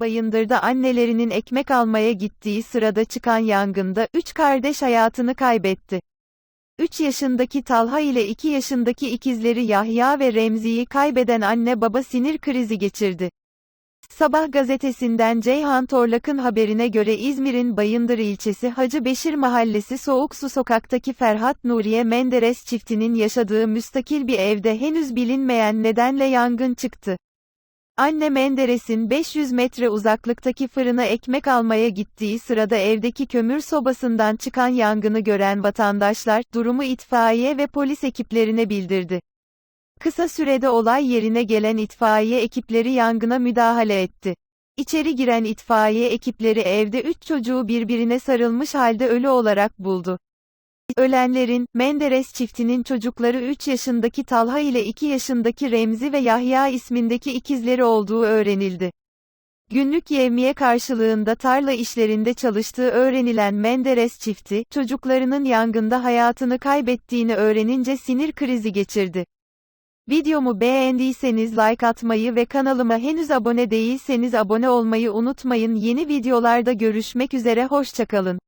Bayındır'da annelerinin ekmek almaya gittiği sırada çıkan yangında, üç kardeş hayatını kaybetti. 3 yaşındaki Talha ile 2 yaşındaki ikizleri Yahya ve Remzi'yi kaybeden anne baba sinir krizi geçirdi. Sabah gazetesinden Ceyhan Torlak'ın haberine göre İzmir'in Bayındır ilçesi Hacı Beşir Mahallesi Soğuk Su Sokak'taki Ferhat Nuriye Menderes çiftinin yaşadığı müstakil bir evde henüz bilinmeyen nedenle yangın çıktı. Anne Menderes'in 500 metre uzaklıktaki fırına ekmek almaya gittiği sırada evdeki kömür sobasından çıkan yangını gören vatandaşlar, durumu itfaiye ve polis ekiplerine bildirdi. Kısa sürede olay yerine gelen itfaiye ekipleri yangına müdahale etti. İçeri giren itfaiye ekipleri evde üç çocuğu birbirine sarılmış halde ölü olarak buldu. Ölenlerin, Menderes çiftinin çocukları 3 yaşındaki Talha ile 2 yaşındaki Remzi ve Yahya ismindeki ikizleri olduğu öğrenildi. Günlük yevmiye karşılığında tarla işlerinde çalıştığı öğrenilen Menderes çifti, çocuklarının yangında hayatını kaybettiğini öğrenince sinir krizi geçirdi. Videomu beğendiyseniz like atmayı ve kanalıma henüz abone değilseniz abone olmayı unutmayın. Yeni videolarda görüşmek üzere hoşçakalın.